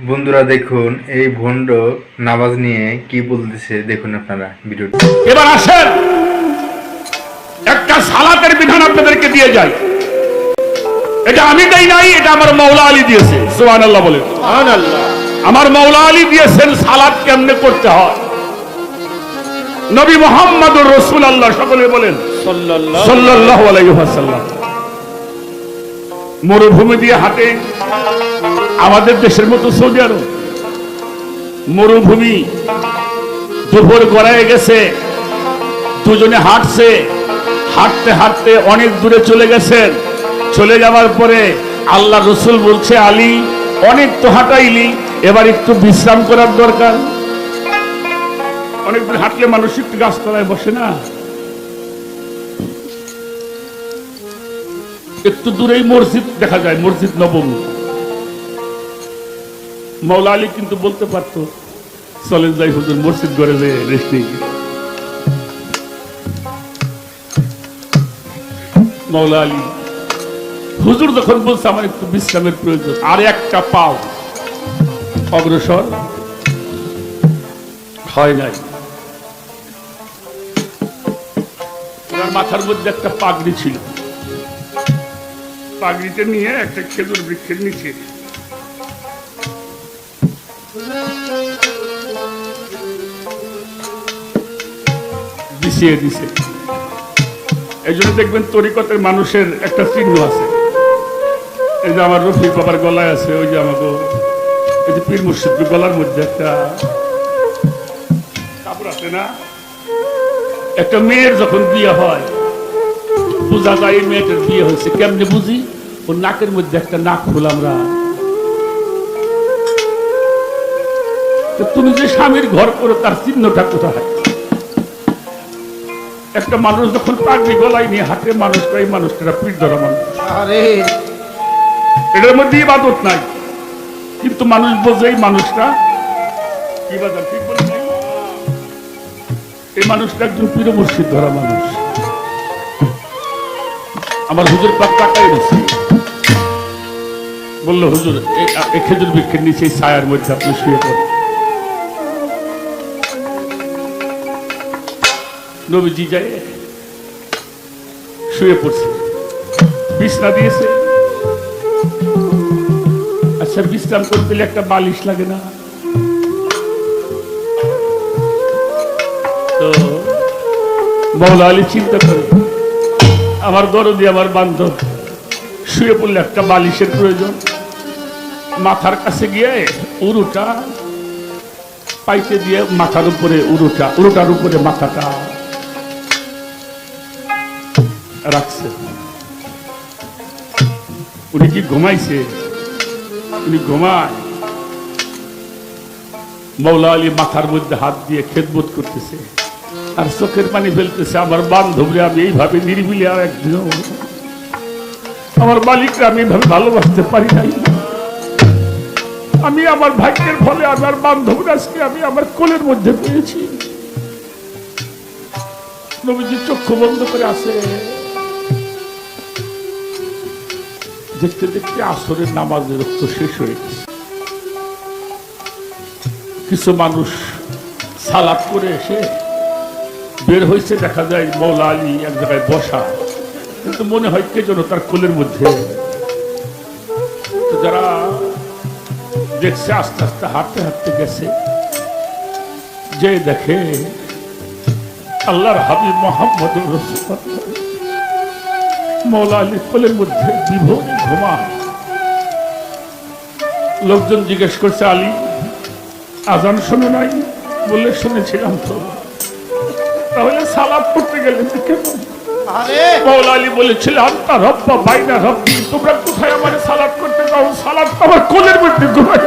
বন্ধুরা দেখুন এই ভণ্ড নামাজ নিয়ে কি বলতেছে দেখুন আপনারা ভিডিওটি। এবার আসেন। একটা সালাতের বিধান আপনাদেরকে দিয়ে যাই। এটা আমি দেই নাই এটা আমার মৌলা আলী দিয়েছে। সুহান আল্লাহ বলে আমার মৌলা আলী দিয়েছেন সালাদ কেমনে করতে হয়? নবী মোহাম্মদুর রসুল আল্লাহ সকলে বলেন। সাল্লাল্লাহু আলাইহি ওয়াসাল্লাম। মরুভূমি দিয়ে হাঁটে। আমাদের দেশের মতো সৌদি আরব, মরুভূমি, দুপুর গড়ায় গেছে, দুজনে হাঁটছে, হাঁটতে হাঁটতে অনেক দূরে চলে গেছেন। চলে যাওয়ার পরে আল্লাহ রসুল বলছে, আলী, অনেক তো হাঁটাইলি, এবার একটু বিশ্রাম করার দরকার। অনেক দূর হাঁটলে মানুষ একটু গাছতলায় বসে না? একটু দূরেই মসজিদ দেখা যায়, মসজিদ নবম। মৌলা আলী কিন্তু বলতে পারতো চলেন যাই হুজুর মসজিদ করে যে রেস্ট নেই মৌলা আলী, হুজুর যখন বলছে, আমার একটু বিশ্রামের প্রয়োজন। আর একটা পাও, অগ্রসর হয় নাই। মাথার মধ্যে একটা পাগড়ি ছিল। পাগড়িটা নিয়ে একটা খেজুর বৃক্ষের নিচে বিছিয়ে দিছে। এই জন্য দেখবেন তরিকতের মানুষের একটা চিহ্ন আছে। এই যে আমার বাবার গলায় আছে, ওই যে আমাকে, এই যে পীর মুর্শিদের গলার মধ্যে একটা কাপড় আছে না? একটা মেয়ের যখন বিয়ে হয়, বোঝা যায় এই মেয়েটার বিয়ে হয়েছে। কেমনে বুঝি? ওর নাকের মধ্যে একটা নাক ফুল আমরা। তুমি যে স্বামীর ঘর করো তার চিহ্নটা কোথায়? একটা মানুষ যখন পাগড়ি গলায় নিয়ে হাতে মানুষটা এই মানুষটা পিঠ ধরা মানুষ এটার মধ্যে ইবাদত নাই। কিন্তু মানুষ বোঝে এই মানুষটা কি ঠিক বলি এই মানুষটা একজন পীর মুর্শিদ ধরা মানুষ। আমার হুজুর পাক তাকাই রয়েছে। বলল হুজুর এই- খেজুর বৃক্ষের নিচে ছায়ার মধ্যে আপনি শুয়ে পড়েন। নবীজি যায় শুয়ে পড়ছে। বিছনা দিয়েছে। আচ্ছা বিশ্রাম করতে একটা বালিশ লাগে না? তো মৌলা আলী চিন্তা করে, আমার দরদি, আমার বান্ধব, শুয়ে পড়লে একটা বালিশের প্রয়োজন। মাথার কাছে গিয়ে উরুটা, পাইতে দিয়ে মাথার উপরে উরুটা, উরুটার উপরে মাথাটা রাখছে। উনি কি ঘুমাইছে? উনি ঘুমায়। মৌলা আলী মাথার মধ্যে হাত দিয়ে খেদবোধ করতেছে। আর চোখের পানি ফেলতেছে। আমার বান্ধবরে আমি এইভাবে নিরিবিলি আর একদিন আমার মালিকরা আমি এইভাবে ভালোবাসতে পারি নাই। আমি আমার ভাগ্যের ফলে আমার বান্ধব আজকে আমি আমার কোলের মধ্যে পেয়েছি। নবীজি চক্ষু বন্ধ করে আসে দেখতে দেখতে আসরের নামাজের রক্ত শেষ হয়ে গেছে। কিছু মানুষ সালাদ করে এসে বের হয়েছে, দেখা যায় মৌলা আলী এক জায়গায় বসা। কিন্তু মনে হয় কে যেন তার কোলের মধ্যে। যারা দেখছে, আস্তে আস্তে হাঁটতে হাঁটতে গেছে যে দেখে আল্লাহর হাবিব মোহাম্মদ রসুল। মৌলা আলী কোলের মধ্যে বিভোর ঘুমা। লোকজন জিজ্ঞেস করছে আলী আজান শুনে নাই বললে শুনেছিলাম তো। তাহলে সালাদ করতে গেলে তো কেন আরে! মৌলা আলী রব্বা বাইনা রব্বি তোমরা কোথায় আমার সালাদ করতে যাও? সালাদ আমার কোলের মধ্যে ঘুমাই